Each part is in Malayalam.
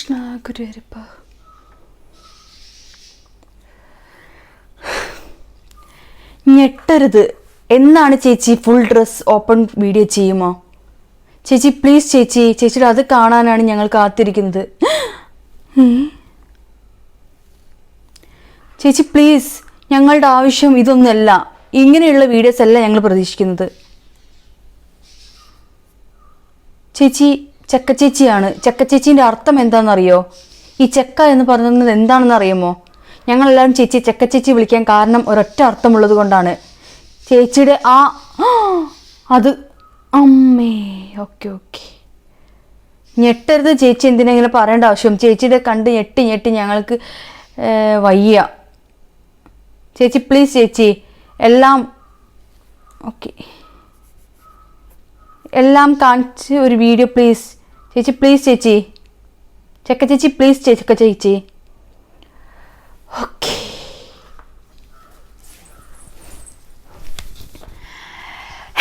കൃഷ്ണ ഗുരുവരപ്പ ഞെട്ടരുത് എന്നാണ് ചേച്ചി ഫുൾ ഡ്രസ് ഓപ്പൺ വീഡിയോ ചെയ്യുമോ? ചേച്ചി പ്ലീസ് ചേച്ചി ചേച്ചിയുടെ അത് കാണാനാണ് ഞങ്ങൾ കാത്തിരിക്കുന്നത്. ചേച്ചി പ്ലീസ് ഞങ്ങളുടെ ആവശ്യം ഇതൊന്നല്ല. ഇങ്ങനെയുള്ള വീഡിയോസ് അല്ല ഞങ്ങൾ പ്രതീക്ഷിക്കുന്നത്. ചേച്ചി ചെക്ക ചെക്കച്ചേച്ചീന്റെ ചെക്ക അർത്ഥം എന്താണെന്നറിയോ? ഈ ചെക്ക എന്ന് പറയുന്നത് എന്താണെന്ന് അറിയുമോ ഞങ്ങളെല്ലാവരും ചേച്ചി ചെക്കച്ചേച്ചി വിളിക്കാൻ കാരണം ഒരൊറ്റ അർത്ഥമുള്ളത് കൊണ്ടാണ്. ചേച്ചിയുടെ ആ അത് അമ്മേ ഓക്കെ ഓക്കെ. ഞെട്ടരുത് ചേച്ചി എന്തിനെങ്കിലും പറയേണ്ട ആവശ്യം? ചേച്ചിയുടെ കണ്ട് ഞെട്ടി ഞെട്ടി ഞങ്ങൾക്ക് വയ്യ. ചേച്ചി പ്ലീസ് ചേച്ചി എല്ലാം ഓക്കെ. എല്ലാം കാണിച്ച് ഒരു വീഡിയോ പ്ലീസ് ചേച്ചി പ്ലീസ് ചേച്ചി. ചെക്ക ചേച്ചി പ്ലീസ് ചെക്ക ചേച്ചി. Okay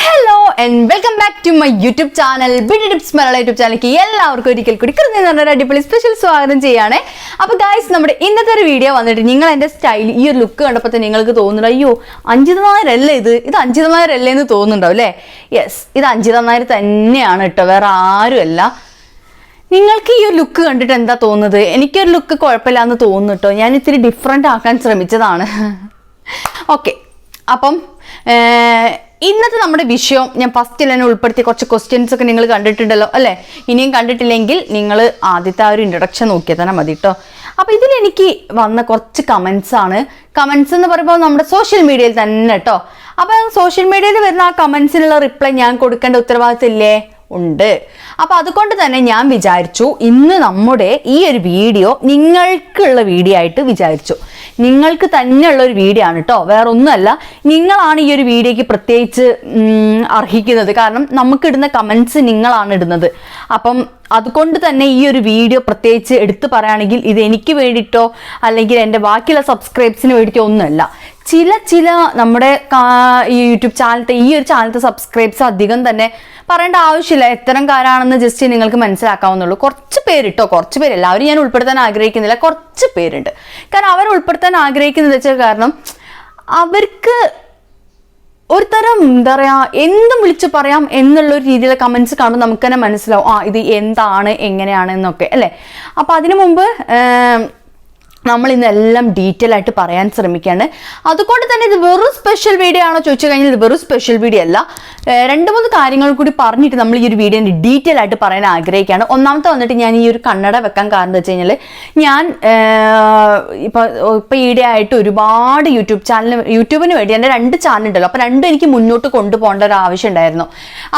hello and welcome back to my YouTube channel beauty tips Malayala YouTube ചാനലിലേക്ക് എല്ലാവർക്കും ഒരിക്കൽ കൂടി കൃത്യം എന്ന് പറഞ്ഞ അടിപൊളി സ്പെഷ്യൽ സ്വാഗതം ചെയ്യാണ്. അപ്പോൾ ഗായ്സ് നമ്മുടെ ഇന്നത്തെ ഒരു വീഡിയോ വന്നിട്ട് നിങ്ങൾ എന്റെ സ്റ്റൈൽ ഈ ഒരു ലുക്ക് കണ്ടപ്പോൾ തന്നെ നിങ്ങൾക്ക് തോന്നുന്നുണ്ട് അയ്യോ അഞ്ചിത നായരല്ലേ ഇത്? ഇത് അഞ്ചിത നായരല്ലേ എന്ന് തോന്നുന്നുണ്ടാവും അല്ലേ? യെസ് ഇത് അഞ്ചിത നായർ തന്നെയാണ് കേട്ടോ വേറെ ആരുമല്ല. നിങ്ങൾക്ക് ഈ ഒരു ലുക്ക് കണ്ടിട്ട് എന്താ തോന്നുന്നത്? എനിക്കൊരു ലുക്ക് കുഴപ്പമില്ല എന്ന് തോന്നുന്നു കേട്ടോ ഞാൻ ഇത്തിരി ഡിഫറെന്റ് ആക്കാൻ ശ്രമിച്ചതാണ്. ഓക്കെ അപ്പം ഇന്നത്തെ നമ്മുടെ വിഷയം ഞാൻ ഫസ്റ്റിൽ തന്നെ ഉൾപ്പെടുത്തിയ കുറച്ച് ക്വസ്റ്റ്യൻസ് ഒക്കെ നിങ്ങൾ കണ്ടിട്ടുണ്ടല്ലോ അല്ലേ? ഇനിയും കണ്ടിട്ടില്ലെങ്കിൽ നിങ്ങൾ ആദ്യത്തെ ആ ഒരു ഇൻട്രൊഡക്ഷൻ നോക്കിയാൽ തന്നെ മതി കേട്ടോ അപ്പോൾ ഇതിലെനിക്ക് വന്ന കുറച്ച് കമൻസ് ആണ്. കമൻസ് എന്ന് പറയുമ്പോൾ നമ്മുടെ സോഷ്യൽ മീഡിയയിൽ തന്നെ കേട്ടോ അപ്പോൾ സോഷ്യൽ മീഡിയയിൽ വരുന്ന ആ കമൻസിനുള്ള റിപ്ലൈ ഞാൻ കൊടുക്കേണ്ട ഉത്തരവാദിത്തം ഇല്ലേ? ഉണ്ട്. അപ്പൊ അതുകൊണ്ട് തന്നെ ഞാൻ വിചാരിച്ചു ഇന്ന് നമ്മുടെ ഈ ഒരു വീഡിയോ നിങ്ങൾക്കുള്ള വീഡിയോ ആയിട്ട് വിചാരിച്ചു. നിങ്ങൾക്ക് തന്നെയുള്ള ഒരു വീഡിയോ ആണ് കേട്ടോ വേറെ ഒന്നുമല്ല നിങ്ങളാണ് ഈ ഒരു വീഡിയോക്ക് പ്രത്യേകിച്ച് അർഹിക്കുന്നത്. കാരണം നമുക്കിടുന്ന കമൻസ് നിങ്ങളാണ് ഇടുന്നത്. അപ്പം അതുകൊണ്ട് തന്നെ ഈ ഒരു വീഡിയോ പ്രത്യേകിച്ച് എടുത്തു പറയുകയാണെങ്കിൽ ഇത് എനിക്ക് വേണ്ടിയിട്ടോ അല്ലെങ്കിൽ എന്റെ ബാക്കിയുള്ള സബ്സ്ക്രൈബ്സിന് വേണ്ടിയിട്ടോ ഒന്നുമല്ല. ചില ചില നമ്മുടെ ഈ യൂട്യൂബ് ചാനലത്തെ ഈ ഒരു ചാനലത്തെ സബ്സ്ക്രൈബ്സ് അധികം തന്നെ പറയേണ്ട ആവശ്യമില്ല. എത്തരം കാരാണെന്ന് ജസ്റ്റ് നിങ്ങൾക്ക് മനസ്സിലാക്കാവുന്നുള്ളൂ. കുറച്ച് പേരിട്ടോ കുറച്ച് പേര് എല്ലാവരും ഞാൻ ഉൾപ്പെടുത്താൻ ആഗ്രഹിക്കുന്നില്ല. കുറച്ച് പേരുണ്ട്. കാരണം അവർ ഉൾപ്പെടുത്താൻ ആഗ്രഹിക്കുന്നത് വെച്ചാൽ കാരണം അവർക്ക് ഒരു തരം എന്താ പറയാ എന്തും വിളിച്ച് പറയാം എന്നുള്ള ഒരു രീതിയിലെ കമന്റ്സ് കാണുമ്പോൾ നമുക്ക് തന്നെ മനസ്സിലാവും ആ ഇത് എന്താണ് എങ്ങനെയാണ് എന്നൊക്കെ അല്ലേ? അപ്പൊ അതിനു മുമ്പ് നമ്മൾ ഇന്നെല്ലാം ഡീറ്റെയിൽ ആയിട്ട് പറയാൻ ശ്രമിക്കുകയാണ് അതുകൊണ്ട് തന്നെ ഇത് വെറും സ്പെഷ്യൽ വീഡിയോ ആണോ ചോദിച്ചു കഴിഞ്ഞാൽ ഇത് വെറും സ്പെഷ്യൽ വീഡിയോ അല്ല. രണ്ട് മൂന്ന് കാര്യങ്ങൾ കൂടി പറഞ്ഞിട്ട് നമ്മൾ ഈ ഒരു വീഡിയോ ഡീറ്റെയിൽ ആയിട്ട് പറയാൻ ആഗ്രഹിക്കുകയാണ്. ഒന്നാമത്തെ വന്നിട്ട് ഞാൻ ഈ ഒരു കണ്ണട വെക്കാൻ കാരണം എന്ന് വെച്ച് കഴിഞ്ഞാൽ ഞാൻ ഇപ്പോൾ ഇപ്പൊ ഇപ്പൊ ഈയിടെ ആയിട്ട് ഒരുപാട് യൂട്യൂബ് ചാനൽ യൂട്യൂബിന് വേണ്ടി എന്റെ രണ്ട് ചാനൽ ഉണ്ടല്ലോ. അപ്പോൾ രണ്ടും എനിക്ക് മുന്നോട്ട് കൊണ്ടുപോകേണ്ട ഒരു ആവശ്യം ഉണ്ടായിരുന്നു.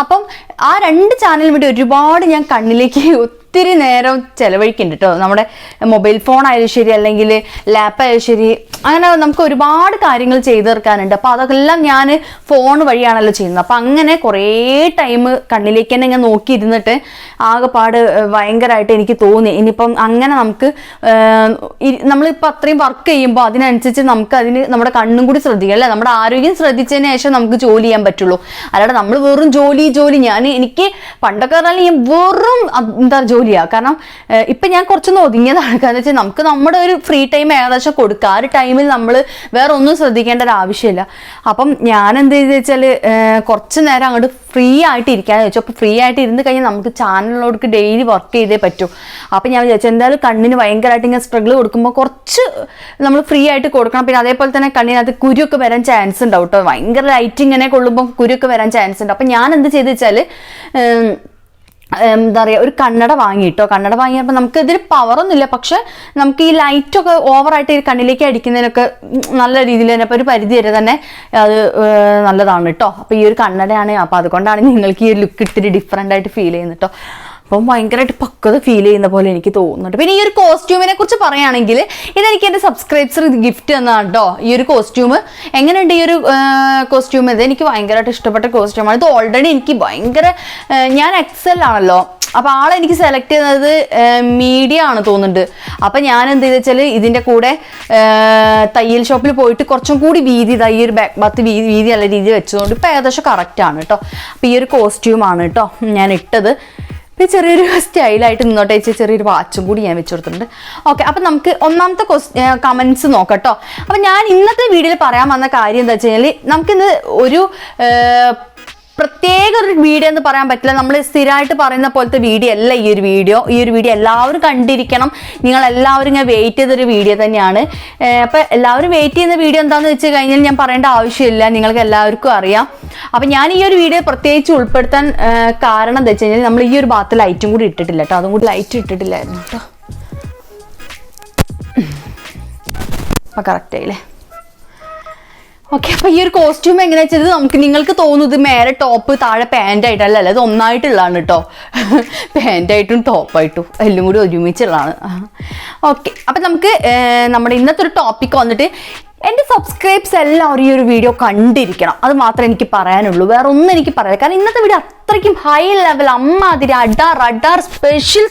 അപ്പം ആ രണ്ട് ചാനലിന് വേണ്ടി ഒരുപാട് ഞാൻ കണ്ണിലേക്ക് ഒത്തിരി നേരം ചെലവഴിക്കുന്നുണ്ട് കേട്ടോ നമ്മുടെ മൊബൈൽ ഫോൺ ആയാലും ശരി അല്ലെങ്കിൽ ലാപ്പ് ആയാലും ശരി അങ്ങനെ നമുക്ക് ഒരുപാട് കാര്യങ്ങൾ ചെയ്തു തീർക്കാനുണ്ട്. അപ്പോൾ അതെല്ലാം ഞാൻ ഫോൺ വഴിയാണല്ലോ ചെയ്യുന്നത്. അപ്പം അങ്ങനെ കുറേ ടൈം കണ്ണിലേക്ക് തന്നെ ഇങ്ങനെ നോക്കിയിരുന്നിട്ട് ആകെപ്പാട് ഭയങ്കരമായിട്ട് എനിക്ക് തോന്നി. ഇനിയിപ്പം അങ്ങനെ നമുക്ക് നമ്മളിപ്പോൾ അത്രയും വർക്ക് ചെയ്യുമ്പോൾ അതിനനുസരിച്ച് നമുക്ക് അതിന് നമ്മുടെ കണ്ണും കൂടി ശ്രദ്ധിക്കാം അല്ലേ? നമ്മുടെ ആരോഗ്യം ശ്രദ്ധിച്ചതിന് ശേഷം നമുക്ക് ജോലി ചെയ്യാൻ പറ്റുള്ളൂ. അല്ലാതെ നമ്മൾ വെറും ജോലി ജോലി. ഞാൻ എനിക്ക് പണ്ടൊക്കെ പറഞ്ഞാൽ ഞാൻ വെറും എന്താ എന്താ ജോലിയാ. കാരണം ഇപ്പം ഞാൻ കുറച്ചൊന്ന് ഒതുങ്ങിയതാണ് കാരണം വെച്ചാൽ നമുക്ക് നമ്മുടെ ഒരു ഫ്രീ ടൈം ഏകദേശം കൊടുക്കുക ആ ഒരു ടൈമിൽ നമ്മൾ വേറെ ഒന്നും ശ്രദ്ധിക്കേണ്ട ഒരു ആവശ്യമില്ല. അപ്പം ഞാൻ എന്ത് ചെയ്തെന്ന് വെച്ചാൽ കുറച്ച് നേരം അങ്ങോട്ട് ഫ്രീ ആയിട്ട് ഇരിക്കാന്ന് വെച്ചു അപ്പോൾ ഫ്രീ ആയിട്ട് ഇരുന്ന് കഴിഞ്ഞാൽ നമുക്ക് ചാനലിലോട്ട് ഡെയിലി വർക്ക് ചെയ്തേ പറ്റൂ. അപ്പം ഞാൻ വിചാരിച്ചു എന്തായാലും കണ്ണിന് ഭയങ്കരമായിട്ട് ഇങ്ങനെ സ്ട്രഗിൾ കൊടുക്കുമ്പോൾ കുറച്ച് നമ്മൾ ഫ്രീ ആയിട്ട് കൊടുക്കണം. പിന്നെ അതേപോലെ തന്നെ കണ്ണിനകത്ത് കുരുവൊക്കെ വരാൻ ചാൻസ് ഉണ്ടാവും കേട്ടോ ഭയങ്കര ലൈറ്റ് ഇങ്ങനെ കൊള്ളുമ്പോൾ കുരുവൊക്കെ വരാൻ ചാൻസ് ഉണ്ട്. അപ്പം ഞാൻ എന്ത് ചെയ്തെന്ന് വെച്ചാൽ എന്താ പറയുക ഒരു കണ്ണട വാങ്ങിയിട്ടോ? കണ്ണട വാങ്ങിയപ്പോൾ നമുക്ക് ഇതിൽ പവറൊന്നുമില്ല പക്ഷെ നമുക്ക് ഈ ലൈറ്റൊക്കെ ഓവറായിട്ട് ഈ കണ്ണിലേക്ക് അടിക്കുന്നതിനൊക്കെ നല്ല രീതിയിൽ തന്നെ ഇപ്പോൾ ഒരു പരിധി വരെ തന്നെ അത് നല്ലതാണ് കേട്ടോ അപ്പോൾ ഈ ഒരു കണ്ണടയാണ്. അപ്പോൾ അതുകൊണ്ടാണ് നിങ്ങൾക്ക് ഈ ഒരു ലുക്ക് ഇത്തിരി ഡിഫറെന്റ് ആയിട്ട് ഫീൽ ചെയ്യുന്നത് കേട്ടോ അപ്പം ഭയങ്കരമായിട്ട് പക്വത ഫീൽ ചെയ്യുന്ന പോലെ എനിക്ക് തോന്നുന്നുണ്ട്. പിന്നെ ഈ ഒരു കോസ്റ്റ്യൂമിനെ കുറിച്ച് പറയുകയാണെങ്കിൽ ഇതെനിക്ക് എന്റെ സബ്സ്ക്രൈബ്സർ ഇത് ഗിഫ്റ്റ് തന്നതാണ് കേട്ടോ ഈ ഒരു കോസ്റ്റ്യൂം എങ്ങനെയുണ്ട് ഈ ഒരു കോസ്റ്റ്യൂം ഇത് എനിക്ക് ഭയങ്കരമായിട്ട് ഇഷ്ടപ്പെട്ട കോസ്റ്റ്യൂമാണ് ഇത് ഓൾറെഡി എനിക്ക് ഭയങ്കര ഞാൻ എക്സൽ ആണല്ലോ. അപ്പൊ ആളെനിക്ക് സെലക്ട് ചെയ്യുന്നത് മീഡിയ ആണ് തോന്നുന്നുണ്ട്. അപ്പൊ ഞാൻ എന്ത് ചെയ്തെന്ന് വെച്ചാൽ ഇതിന്റെ കൂടെ തയ്യൽ ഷോപ്പിൽ പോയിട്ട് കുറച്ചും കൂടി വീതി ഈ ഒരു ബാക്ക് ബാത്ത് വീതി വീതി നല്ല രീതിയിൽ വെച്ചതുകൊണ്ട് ഇപ്പൊ ഏകദേശം കറക്റ്റ് ആണ് കേട്ടോ അപ്പൊ ഈ ഒരു കോസ്റ്റ്യൂമാണ് കേട്ടോ ഞാൻ ഇട്ടത്. ഇത് ചെറിയൊരു സ്റ്റൈലായിട്ട് നിന്നോട്ടെ ചേച്ചി ചെറിയൊരു വാച്ചും കൂടി ഞാൻ വെച്ചു കൊടുത്തിട്ടുണ്ട്. ഓക്കെ അപ്പം നമുക്ക് ഒന്നാമത്തെ കമൻസ് നോക്കട്ടോ അപ്പം ഞാൻ ഇന്നത്തെ വീഡിയോയിൽ പറയാൻ വന്ന കാര്യം എന്താ വെച്ച് കഴിഞ്ഞാൽ നമുക്കിന്ന് ഒരു പ്രത്യേക ഒരു വീഡിയോ എന്ന് പറയാൻ പറ്റില്ല. നമ്മൾ സ്ഥിരമായിട്ട് പറയുന്ന പോലത്തെ വീഡിയോ അല്ല ഈ ഒരു വീഡിയോ ഈ ഒരു വീഡിയോ എല്ലാവരും കണ്ടിരിക്കണം. നിങ്ങൾ എല്ലാവരും ഇങ്ങനെ വെയിറ്റ് ചെയ്തൊരു വീഡിയോ തന്നെയാണ്. അപ്പം എല്ലാവരും വെയിറ്റ് ചെയ്യുന്ന വീഡിയോ എന്താണെന്ന് വെച്ച് കഴിഞ്ഞാൽ ഞാൻ പറയേണ്ട ആവശ്യമില്ല. നിങ്ങൾക്ക് എല്ലാവർക്കും അറിയാം. അപ്പം ഞാൻ ഈ ഒരു വീഡിയോ പ്രത്യേകിച്ച് ഉൾപ്പെടുത്താൻ കാരണം എന്താ വെച്ച് കഴിഞ്ഞാൽ നമ്മൾ ഈ ഒരു ഭാഗത്ത് ലൈറ്റും കൂടി ഇട്ടിട്ടില്ല കേട്ടോ അതും കൂടി ലൈറ്റ് ഇട്ടിട്ടില്ലായിരുന്നു കേട്ടോ അപ്പം കറക്റ്റ് ആയില്ലേ? ഓക്കെ അപ്പൊ ഈ ഒരു കോസ്റ്റ്യൂം എങ്ങനെ വെച്ചത്? നമുക്ക് നിങ്ങൾക്ക് തോന്നുന്നത് മേലെ ടോപ്പ് താഴെ പാന്റ് ആയിട്ടല്ല. അല്ല അത് ഒന്നായിട്ടുള്ളതാണ് കേട്ടോ പാന്റായിട്ടും ടോപ്പായിട്ടും എല്ലാം കൂടി ഒരുമിച്ചുള്ളതാണ്. ഓക്കെ അപ്പൊ നമുക്ക് നമ്മുടെ ഇന്നത്തെ ഒരു ടോപ്പിക് വന്നിട്ട് എന്റെ സബ്സ്ക്രൈബ്സ് എല്ലാവരും ഈ ഒരു വീഡിയോ കണ്ടിരിക്കണം. അത് മാത്രമേ എനിക്ക് പറയാനുള്ളൂ. വേറെ ഒന്നും എനിക്ക് പറയാം കാരണം ഇന്നത്തെ വീഡിയോ അത്രയ്ക്കും ഹൈ ലെവൽ അമ്മാതിരി അഡാർ അഡാർ സ്പെഷ്യൽ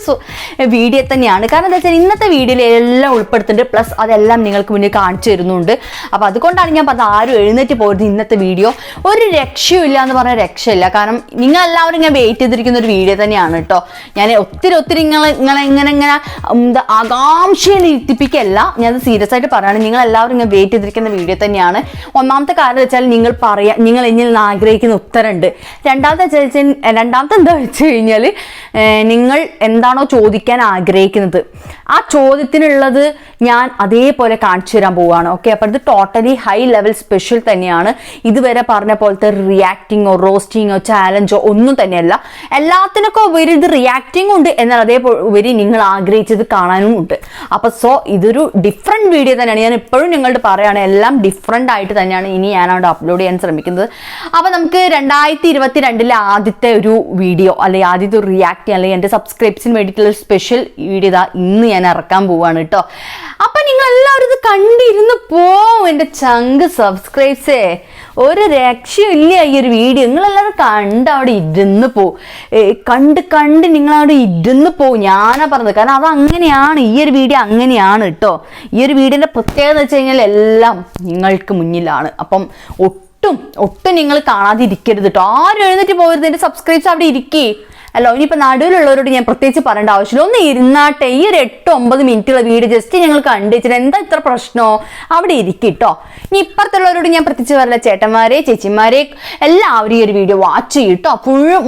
വീഡിയോ തന്നെയാണ്. കാരണം എന്താ വെച്ചാൽ ഇന്നത്തെ വീഡിയോയിൽ എല്ലാം ഉൾപ്പെടുത്തുന്നുണ്ട്. പ്ലസ് അതെല്ലാം നിങ്ങൾക്ക് മുന്നിൽ കാണിച്ചു തരുന്നുണ്ട്. അപ്പോൾ അതുകൊണ്ടാണ് ഞാൻ പറഞ്ഞത് ആരും എഴുന്നേറ്റ് പോരുത് ഇന്നത്തെ വീഡിയോ ഒരു രക്ഷയില്ല എന്ന് പറഞ്ഞാൽ രക്ഷയില്ല. കാരണം നിങ്ങൾ എല്ലാവരും ഇങ്ങനെ വെയിറ്റ് ചെയ്തിരിക്കുന്ന ഒരു വീഡിയോ തന്നെയാണ് കേട്ടോ. ഞാൻ ഒത്തിരി ഒത്തിരി നിങ്ങൾ നിങ്ങളെ ഇങ്ങനെ ഇങ്ങനെ എന്താ ആകാംക്ഷയിൽ ഇരുത്തിപ്പിക്കല്ല ഞാൻ സീരിയസ് ആയിട്ട് പറയുകയാണ് നിങ്ങൾ എല്ലാവരും ഇങ്ങനെ വെയിറ്റ് ചെയ്തിരിക്കുന്ന വീഡിയോ തന്നെയാണ്. ഒന്നാമത്തെ കാര്യം വെച്ചാൽ നിങ്ങൾ പറയാ നിങ്ങൾ എന്നിൽ നിന്ന് ആഗ്രഹിക്കുന്ന ഉത്തരമുണ്ട്. രണ്ടാമത്തെ വെച്ചാൽ രണ്ടാമത്തെ എന്താ വെച്ച് കഴിഞ്ഞാൽ നിങ്ങൾ എന്താണോ ചോദിക്കാൻ ആഗ്രഹിക്കുന്നത്. ആ ചോദ്യത്തിനുള്ളത് ഞാൻ അതേപോലെ കാണിച്ചു തരാൻ പോവുകയാണ് ഓക്കെ അപ്പോൾ ഇത് ടോട്ടലി ഹൈ ലെവൽ സ്പെഷ്യൽ തന്നെയാണ്. ഇതുവരെ പറഞ്ഞ പോലത്തെ റിയാക്ടിങ്ങോ റോസ്റ്റിങ്ങോ ചാലഞ്ചോ ഒന്നും തന്നെയല്ല. എല്ലാത്തിനൊക്കെ ഉപരി ഇത് റിയാക്ടിങ് ഉണ്ട് എന്നാൽ അതേപോലെ ഉപരി നിങ്ങൾ ആഗ്രഹിച്ചത് കാണാനും ഉണ്ട്. അപ്പോൾ സോ ഇതൊരു ഡിഫറെന്റ് വീഡിയോ തന്നെയാണ്. ഞാൻ എപ്പോഴും നിങ്ങളോട് പറയുകയാണ് എല്ലാം ഡിഫറെന്റ് ആയിട്ട് തന്നെയാണ്. ഇനി ഞാനവിടെ അപ്ലോഡ് ചെയ്യാൻ ശ്രമിക്കുന്നത്. അപ്പോൾ നമുക്ക് രണ്ടായിരത്തി ഇരുപത്തി രണ്ടിലെ ആദ്യത്തെ ഒരു വീഡിയോ അല്ലെങ്കിൽ ആദ്യത്തെ ഒരു റിയാക്ട് അല്ലെങ്കിൽ എന്റെ സബ്സ്ക്രൈബ്സിന് വേണ്ടിയിട്ടുള്ള സ്പെഷ്യൽ വീഡിയോ ഇതാ ഇന്ന് ഞാൻ ഇറക്കാൻ പോവാണ് കേട്ടോ അപ്പം നിങ്ങൾ എല്ലാവരും ഇത് കണ്ടിരുന്ന് പോവും എന്റെ ചങ്ക് സബ്സ്ക്രൈബ്സേ ഒരു രക്ഷയില്ല ഈ ഒരു വീഡിയോ നിങ്ങളെല്ലാവരും കണ്ട് അവിടെ ഇരുന്ന് പോ. ഏ, കണ്ട് കണ്ട് നിങ്ങളവിടെ ഇരുന്ന് പോ. ഞാനാ പറഞ്ഞത്. കാരണം അത് അങ്ങനെയാണ്. ഈ ഒരു വീഡിയോ അങ്ങനെയാണ് കേട്ടോ ഈ ഒരു വീഡിയോന്റെ പ്രത്യേകത എന്ന് വെച്ച് കഴിഞ്ഞാൽ എല്ലാം നിങ്ങൾക്ക് മുന്നിലാണ്. അപ്പം ഒട്ടും ഒട്ടും നിങ്ങൾ കാണാതിരിക്കരുത് കേട്ടോ ആരും എഴുന്നേറ്റ് പോകരുത്. എന്റെ സബ്സ്ക്രൈബ്സ് അവിടെ ഇരിക്കേ. അല്ല ഇനിയിപ്പോൾ നടുവിലുള്ളവരോട് ഞാൻ പ്രത്യേകിച്ച് പറയേണ്ട ആവശ്യമില്ല. ഒന്ന് ഇരുന്നാട്ടെ ഈ ഒരു എട്ട് ഒമ്പത് മിനിറ്റുള്ള വീട് ജസ്റ്റ് ഞങ്ങൾ കണ്ടിച്ചിട്ട് എന്താ ഇത്ര പ്രശ്നമോ അവിടെ ഇരിക്കിട്ടോ. ഇനി ഇപ്പുറത്തുള്ളവരോട് ഞാൻ പ്രത്യേകിച്ച് പറയില്ല. ചേട്ടന്മാരെ ചേച്ചിമാരെ എല്ലാവരും ഈ ഒരു വീഡിയോ വാച്ച് ചെയ്യട്ടോ.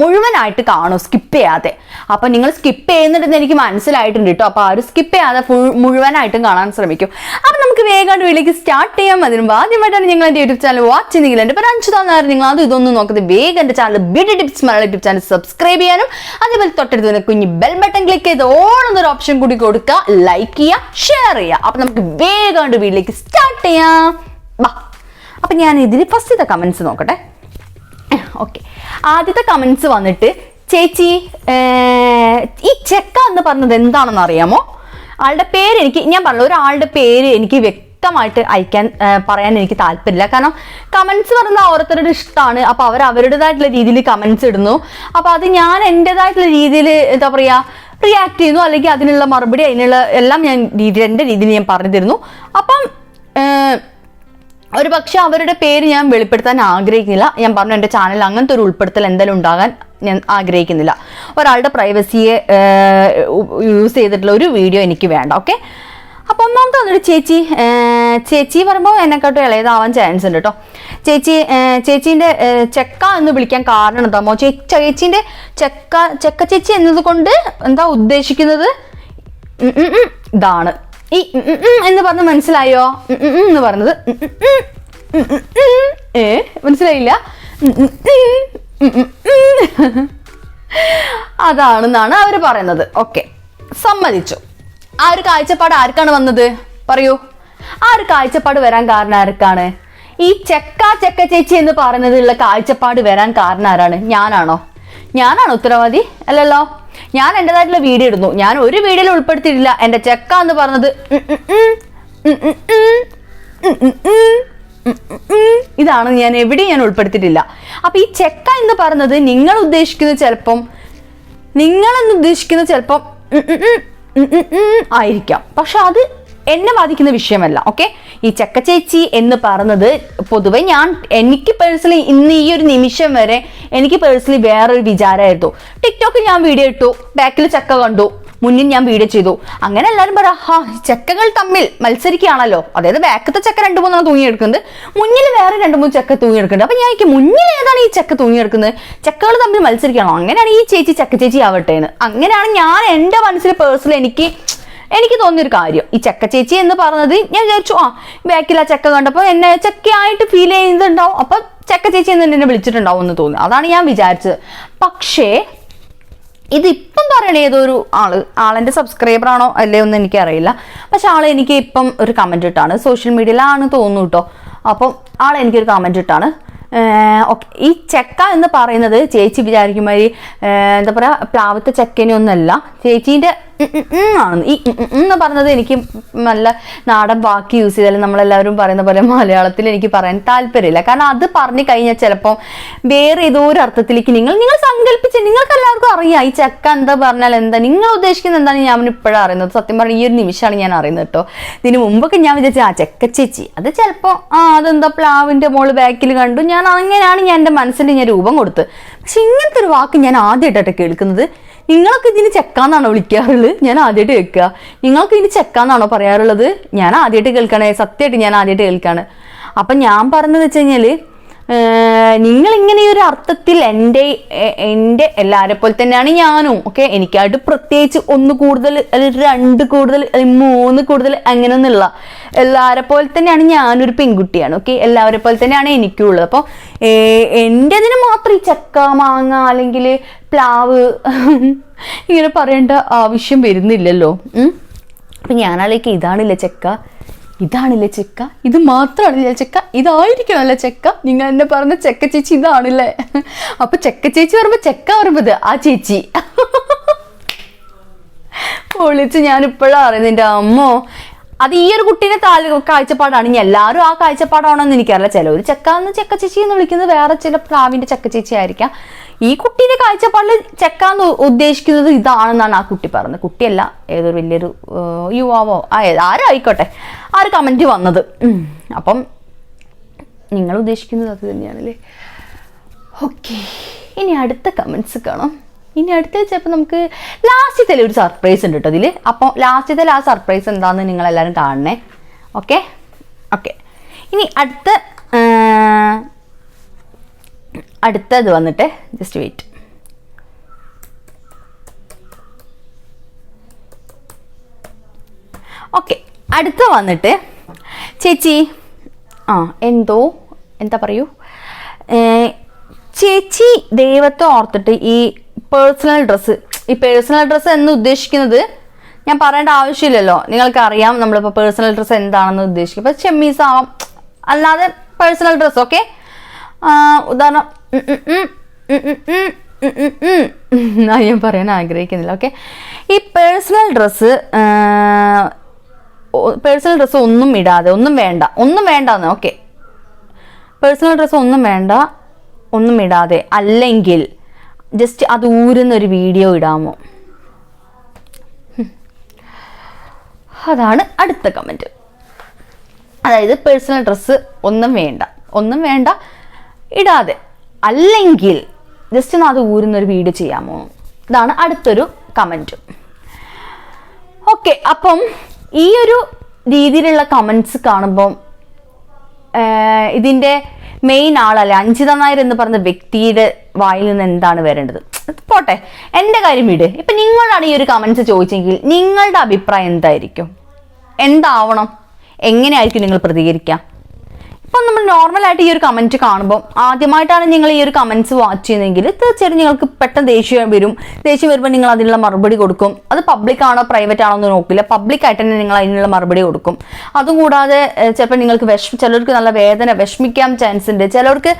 മുഴുവനായിട്ട് കാണും. സ്കിപ്പ് ചെയ്യാതെ. അപ്പം നിങ്ങൾ സ്കിപ്പ് ചെയ്യുന്നുണ്ടെന്ന് എനിക്ക് മനസ്സിലായിട്ടുണ്ട് കേട്ടോ. അപ്പോൾ ആരും സ്കിപ്പ് ചെയ്യാതെ ഫുൾ മുഴുവനായിട്ടും കാണാൻ ശ്രമിക്കും. അപ്പം നമുക്ക് വേഗം വീട്ടിലേക്ക് സ്റ്റാർട്ട് ചെയ്യാം. അതിന് ആദ്യമായിട്ടാണ് നിങ്ങൾ എന്റെ യൂട്യൂബ് ചാനൽ വാച്ച് ചെയ്യുന്നെങ്കിൽ എന്റെ പേര് അഞ്ചു നിങ്ങൾ അത് ഇതൊന്നും നോക്കുന്നത് വേഗം എന്റെ channel beauty tips Malayalam YouTube channel subscribe ചെയ്യാനും അതേപോലെ തൊട്ടടുത്ത് തന്നെ കുഞ്ഞ് ബെൽ ബട്ടൺ ക്ലിക്ക് ചെയ്ത് ഓണെന്നൊരു ഓപ്ഷൻ കൂടി കൊടുക്കുക. ലൈക്ക് ചെയ്യുക ഷെയർ ചെയ്യുക. അപ്പം നമുക്ക് വേഗം വീട്ടിലേക്ക് സ്റ്റാർട്ട് ചെയ്യാം. വാ. അപ്പം ഞാൻ ഇതിൽ ഫസ്റ്റത്തെ കമൻസ് നോക്കട്ടെ. ഓക്കെ ആദ്യത്തെ കമൻസ് വന്നിട്ട് ചേച്ചി ഈ ചെക്ക എന്ന് പറഞ്ഞത് എന്താണെന്ന് അറിയാമോ? ആളുടെ പേര് എനിക്ക് ഞാൻ പറഞ്ഞു ഒരാളുടെ പേര് എനിക്ക് വ്യക്തമായിട്ട് അയക്കാൻ പറയാൻ എനിക്ക് താല്പര്യമില്ല. കാരണം കമൻസ് പറയുന്നത് ഓരോരുത്തരുടെ ഇഷ്ടമാണ്. അപ്പോൾ അവർ അവരുടേതായിട്ടുള്ള രീതിയിൽ കമൻസ് ഇടുന്നു. അപ്പോൾ അത് ഞാൻ എന്റെതായിട്ടുള്ള രീതിയിൽ എന്താ പറയുക റിയാക്ട് ചെയ്യുന്നു. അല്ലെങ്കിൽ അതിനുള്ള മറുപടി അതിനുള്ള എല്ലാം ഞാൻ രീതി എന്റെ രീതിയിൽ ഞാൻ പറഞ്ഞു തരുന്നു അപ്പം ഒരു പക്ഷെ അവരുടെ പേര് ഞാൻ വെളിപ്പെടുത്താൻ ആഗ്രഹിക്കുന്നില്ല. ഞാൻ പറഞ്ഞു എന്റെ ചാനൽ അങ്ങനത്തെ ഒരു ഉൾപ്പെടുത്തൽ എന്തായാലും ഉണ്ടാകാൻ ഞാൻ ആഗ്രഹിക്കുന്നില്ല. ഒരാളുടെ പ്രൈവസിയെ യൂസ് ചെയ്തിട്ടുള്ള ഒരു വീഡിയോ എനിക്ക് വേണ്ട. ഓക്കെ അപ്പോൾ ഒന്നാമത്തെ വന്നിട്ട് ചേച്ചി ചേച്ചി പറയുമ്പോൾ എന്നെക്കാട്ടും ഇളയതാവാൻ ചാൻസ് ഉണ്ട് കേട്ടോ ചേച്ചി ചേച്ചീന്റെ ചെക്ക എന്ന് വിളിക്കാൻ കാരണം എന്താമോ ചേച്ചി ചേച്ചീന്റെ ചെക്ക ചെക്ക ചേച്ചി എന്നതുകൊണ്ട് എന്താ ഉദ്ദേശിക്കുന്നത് ഇതാണ് ഈ എന്ന് പറഞ്ഞ് മനസ്സിലായോ എന്ന് പറഞ്ഞത്. ഏ മനസ്സിലായില്ല. അതാണെന്നാണ് അവർ പറയുന്നത് ഓക്കെ സമ്മതിച്ചു ആ ഒരു കാഴ്ചപ്പാട് ആർക്കാണ് വന്നത് പറയൂ ആ ഒരു കാഴ്ചപ്പാട് വരാൻ കാരണം ആർക്കാണ് ഈ ചെക്ക ചെക്ക ചേച്ചി എന്ന് പറയുന്നതിലുള്ള കാഴ്ചപ്പാട് വരാൻ കാരണം ആരാണ് ഞാനാണോ ഞാനാണ് ഉത്തരവാദി അല്ലല്ലോ ഞാൻ എന്റെതായിട്ടുള്ള വീഡിയോ ഇടുന്നു ഞാൻ ഒരു വീഡിയോയിൽ ഉൾപ്പെടുത്തിയിട്ടില്ല എന്റെ ചെക്ക എന്ന് പറഞ്ഞത്. ഇതാണ് ഞാൻ എവിടെയും ഞാൻ ഉൾപ്പെടുത്തിയിട്ടില്ല അപ്പൊ ഈ ചെക്ക എന്ന് പറയുന്നത് നിങ്ങൾ ഉദ്ദേശിക്കുന്ന ചിലപ്പം നിങ്ങളെന്ന് ഉദ്ദേശിക്കുന്ന ചിലപ്പം ആയിരിക്കാം. പക്ഷെ അത് എന്നെ ബാധിക്കുന്ന വിഷയമല്ല ഓക്കെ ഈ ചക്ക ചേച്ചി എന്ന് പറഞ്ഞത് പൊതുവെ ഞാൻ എനിക്ക് പേഴ്സണലി ഇന്ന് ഈ ഒരു നിമിഷം വരെ എനിക്ക് പേഴ്സണലി വേറൊരു വിചാരമായിരുന്നു. ടിക്ടോക്കിൽ ഞാൻ വീഡിയോ ഇട്ടു ബാക്കിൽ ചക്ക കണ്ടു. മുന്നിൽ ഞാൻ വീഡിയോ ചെയ്തു. അങ്ങനെ എല്ലാവരും പറ ഹാ ചക്കകൾ തമ്മിൽ മത്സരിക്കുകയാണല്ലോ. അതായത് ബാക്കത്തെ ചക്ക രണ്ട് മൂന്നെണ്ണം തൂങ്ങിയെടുക്കുന്നത് മുന്നിൽ വേറെ രണ്ട് മൂന്ന് ചക്ക തൂങ്ങിയെടുക്കുന്നുണ്ട്. അപ്പൊ ഞാൻ എനിക്ക് മുന്നിൽ ഏതാണ് ഈ ചക്ക തൂങ്ങിയെടുക്കുന്നത്? ചെക്കകൾ തമ്മിൽ മത്സരിക്കുകയാണോ? അങ്ങനെയാണ് ഈ ചേച്ചി ചെക്ക ചേച്ചി ആവട്ടെ എന്ന്. അങ്ങനെയാണ് ഞാൻ എന്റെ മനസ്സിൽ പേഴ്സണൽ എനിക്ക് എനിക്ക് തോന്നിയൊരു കാര്യം. ഈ ചക്ക ചേച്ചി എന്ന് പറഞ്ഞത് ഞാൻ വിചാരിച്ചു ആ ബാക്കിൽ ആ ചക്ക കണ്ടപ്പോൾ എന്നെ ചക്കയായിട്ട് ഫീൽ ചെയ്യുന്നുണ്ടാവും. അപ്പൊ ചക്ക ചേച്ചി എന്ന് എന്നെ വിളിച്ചിട്ടുണ്ടാവും എന്ന് തോന്നുന്നു. അതാണ് ഞാൻ വിചാരിച്ചത്. പക്ഷേ ഇതിപ്പം പറയണ ഏതൊരു ആൾ ആളെന്റെ സബ്സ്ക്രൈബർ ആണോ അല്ലേ ഒന്നും എനിക്കറിയില്ല. പക്ഷെ ആൾ എനിക്ക് ഇപ്പം ഒരു കമന്റ് ഇട്ടാണ്. സോഷ്യൽ മീഡിയയിലാണ് തോന്നുന്നു കേട്ടോ അപ്പം ആൾ എനിക്കൊരു കമന്റ് ഇട്ടാണ്. ഓക്കെ ഈ ചെക്ക എന്ന് പറയുന്നത് ചേച്ചി വിചാരിക്കുമ്പോൾ എന്താ പറയുക പ്ലാവത്തെ ചെക്കനെ ഒന്നല്ല. ചേച്ചീന്റെ ആണ് ഈ എന്ന് പറഞ്ഞത് എനിക്ക് നല്ല നാടൻ വാക്ക് യൂസ് ചെയ്താലും നമ്മളെല്ലാവരും പറയുന്ന പോലെ മലയാളത്തിൽ എനിക്ക് പറയാൻ താല്പര്യമില്ല. കാരണം അത് പറഞ്ഞു കഴിഞ്ഞാൽ ചിലപ്പോൾ വേറെ ഏതോ ഒരു അർത്ഥത്തിലേക്ക് നിങ്ങൾ നിങ്ങൾ സങ്കല്പിച്ച് നിങ്ങൾക്ക് എല്ലാവർക്കും അറിയാം ഈ ചക്ക എന്താ പറഞ്ഞാൽ എന്താ. നിങ്ങൾ ഉദ്ദേശിക്കുന്നത് എന്താണ് ഞാൻ ഇപ്പോഴാണ് അറിയുന്നത്. സത്യം പറഞ്ഞാൽ ഈ ഒരു നിമിഷമാണ് ഞാൻ അറിയുന്നത് കേട്ടോ. ഇതിന് മുമ്പൊക്കെ ഞാൻ വിചാരിച്ചു ആ ചക്ക ചേച്ചി. അത് ചിലപ്പോൾ ആ അതെന്താ പ്ലാവിന്റെ മോൾ ബാക്കിൽ കണ്ടു. ഞാൻ അങ്ങനെയാണ് ഞാൻ എന്റെ മനസ്സിന്റെ ഞാൻ രൂപം കൊടുത്ത് പക്ഷെ ഇങ്ങനത്തെ ഒരു വാക്ക് ഞാൻ ആദ്യമായിട്ടൊക്കെ കേൾക്കുന്നത്. നിങ്ങളൊക്കെ ഇതിന് ചെക്കാന്നാണോ വിളിക്കാറുള്ളത്? ഞാൻ ആദ്യമായിട്ട് കേൾക്കുക. നിങ്ങൾക്ക് ഇതിന് ചെക്കാന്നാണോ പറയാറുള്ളത്? ഞാൻ ആദ്യമായിട്ട് കേൾക്കണേ. സത്യമായിട്ട് ഞാൻ ആദ്യമായിട്ട് കേൾക്കാണ്. അപ്പം ഞാൻ പറഞ്ഞതെന്ന് വെച്ച് കഴിഞ്ഞാൽ നിങ്ങൾ ഇങ്ങനെ ഒരു അർത്ഥത്തിൽ എന്റെ എന്റെ എല്ലാവരെ പോലെ തന്നെയാണ് ഞാനും. ഓക്കെ? എനിക്കായിട്ട് പ്രത്യേകിച്ച് ഒന്ന് കൂടുതൽ അല്ലെങ്കിൽ രണ്ട് കൂടുതൽ അല്ലെങ്കിൽ മൂന്ന് കൂടുതൽ അങ്ങനെയൊന്നുമില്ല എല്ലാവരെ പോലെ തന്നെയാണ് ഞാനൊരു പെൺകുട്ടിയാണ്. ഓക്കെ? എല്ലാവരെ പോലെ തന്നെയാണ് എനിക്കും ഉള്ളത് അപ്പോൾ എന്റെ എന്റെതിന് മാത്രം ഈ ചക്ക മാങ്ങ അല്ലെങ്കിൽ പ്ലാവ് ഇങ്ങനെ പറയേണ്ട ആവശ്യം വരുന്നില്ലല്ലോ. അപ്പം ഞാനാലേക്ക് ഇതാണില്ലേ ചെക്ക. ഇതാണില്ലേ ചെക്ക? ഇത് മാത്രമാണല്ലേ ചെക്ക? ഇതായിരിക്കണമല്ലേ ചെക്ക? നിങ്ങൾ എന്നെ പറഞ്ഞ ചെക്ക ചേച്ചി ഇതാണല്ലേ? അപ്പൊ ചെക്ക ചേച്ചി പറയുമ്പോ ചെക്ക പറയുമ്പോ ആ ചേച്ചി. പൊളിച്ച് ഞാൻ ഇപ്പോഴാണ് അറിയുന്നത് എന്റെ അമ്മോ. അത് ഈ ഒരു കുട്ടീനെ താൽ കാഴ്ചപ്പാടാണ്. ഇനി എല്ലാവരും ആ കാഴ്ചപ്പാടാണോ എന്ന് എനിക്കറിയില്ല. ചിലവർ ചെക്ക എന്ന് ചെക്ക ചേച്ചി എന്ന് വിളിക്കുന്നത് വേറെ ചില പ്രാവിന്റെ ചെക്ക ചേച്ചി ആയിരിക്കാം. ഈ കുട്ടീന്റെ കാഴ്ചപ്പാടിൽ ചെക്കാന്ന് ഉദ്ദേശിക്കുന്നത് ഇതാണെന്നാണ് ആ കുട്ടി പറഞ്ഞത്. കുട്ടിയല്ല ഏതൊരു വലിയൊരു യുവാവോ ആ ആയിക്കോട്ടെ ആ ഒരു കമന്റ് വന്നത്. അപ്പം നിങ്ങൾ ഉദ്ദേശിക്കുന്നത് അത് തന്നെയാണല്ലേ? ഓക്കെ ഇനി അടുത്ത കമൻസ് കാണാം. ഇനി അടുത്ത ചിലപ്പോൾ നമുക്ക് ലാസ്റ്റ് ഒരു സർപ്രൈസ് ഉണ്ട് കേട്ടോ ഇതിൽ അപ്പോൾ ലാസ്റ്റത്തെ ആ സർപ്രൈസ് എന്താണെന്ന് നിങ്ങളെല്ലാവരും കാണണേ. ഓക്കെ ഓക്കെ ഇനി അടുത്ത അടുത്തത് വന്നിട്ട് ജസ്റ്റ് വെയിറ്റ് ഓക്കെ അടുത്ത വന്നിട്ട് ചേച്ചി ആ എന്തോ എന്താ പറയൂ? ചേച്ചി ദൈവത്തെ ഓർത്തിട്ട് ഈ പേഴ്സണൽ ഡ്രസ്സ് ഈ പേഴ്സണൽ ഡ്രസ്സ് എന്ന് ഉദ്ദേശിക്കുന്നത് ഞാൻ പറയേണ്ട ആവശ്യമില്ലല്ലോ. നിങ്ങൾക്ക് അറിയാം നമ്മളിപ്പോൾ പേഴ്സണൽ ഡ്രസ്സ് എന്താണെന്ന് ഉദ്ദേശിക്കും. ഇപ്പം ചെമ്മീസ് ആവാം. അല്ലാതെ പേഴ്സണൽ ഡ്രസ്സ് ഓക്കെ ഉദാഹരണം ഞാൻ പറയാൻ ആഗ്രഹിക്കുന്നില്ല ഓക്കെ ഈ പേഴ്സണൽ ഡ്രസ്സ് പേഴ്സണൽ ഡ്രസ്സ് ഒന്നും ഇടാതെ ഒന്നും വേണ്ട ഒന്നും വേണ്ടെന്ന് ഓക്കെ പേഴ്സണൽ ഡ്രസ്സ് ഒന്നും വേണ്ട ഒന്നും ഇടാതെ അല്ലെങ്കിൽ ജസ്റ്റ് അത് ഊരുന്നൊരു വീഡിയോ ഇടാമോ അതാണ് അടുത്ത കമന്റ് അതായത് പേഴ്സണൽ ഡ്രസ്സ് ഒന്നും വേണ്ട ഒന്നും വേണ്ട ഇടാതെ. അല്ലെങ്കിൽ ജസ്റ്റ് ഒന്ന് ഊരുന്നൊരു വീഡിയോ ചെയ്യാമോ? ഇതാണ് അടുത്തൊരു കമന്റ് ഓക്കെ അപ്പം ഈ ഒരു രീതിയിലുള്ള കമൻസ് കാണുമ്പം ഇതിന്റെ മെയിൻ ആളല്ലേ അഞ്ചിത നായർ എന്ന് പറഞ്ഞ വ്യക്തിയുടെ വായിൽ നിന്ന് എന്താണ് വരേണ്ടത്? പോട്ടെ എന്റെ കാര്യം വിട് ഇപ്പം നിങ്ങളാണ് ഈ ഒരു കമന്റ്സ് ചോദിച്ചെങ്കിൽ നിങ്ങളുടെ അഭിപ്രായം എന്തായിരിക്കും? എന്താവണം? എങ്ങനെയായിരിക്കും നിങ്ങൾ പ്രതികരിക്കുക? ഇപ്പം നമ്മൾ നോർമലായിട്ട് ഈ ഒരു കമന്റ് കാണുമ്പോൾ ആദ്യമായിട്ടാണ് നിങ്ങൾ ഈ ഒരു കമന്റ്സ് വാച്ച് ചെയ്യുന്നതെങ്കിൽ തീർച്ചയായിട്ടും നിങ്ങൾക്ക് പെട്ടെന്ന് ദേഷ്യം വരും. ദേഷ്യം വരുമ്പോൾ നിങ്ങൾ അതിനുള്ള മറുപടി കൊടുക്കും. അത് പബ്ലിക് ആണോ പ്രൈവറ്റ് ആണോ എന്ന് നോക്കില്ല. പബ്ലിക് ആയിട്ട് തന്നെ നിങ്ങൾ അതിനുള്ള മറുപടി കൊടുക്കും. അതും കൂടാതെ ചിലപ്പോൾ നിങ്ങൾക്ക് വിഷമ ചിലർക്ക് നല്ല വേദന വിഷമിക്കാൻ ചാൻസ് ഉണ്ട്. ചിലർക്ക്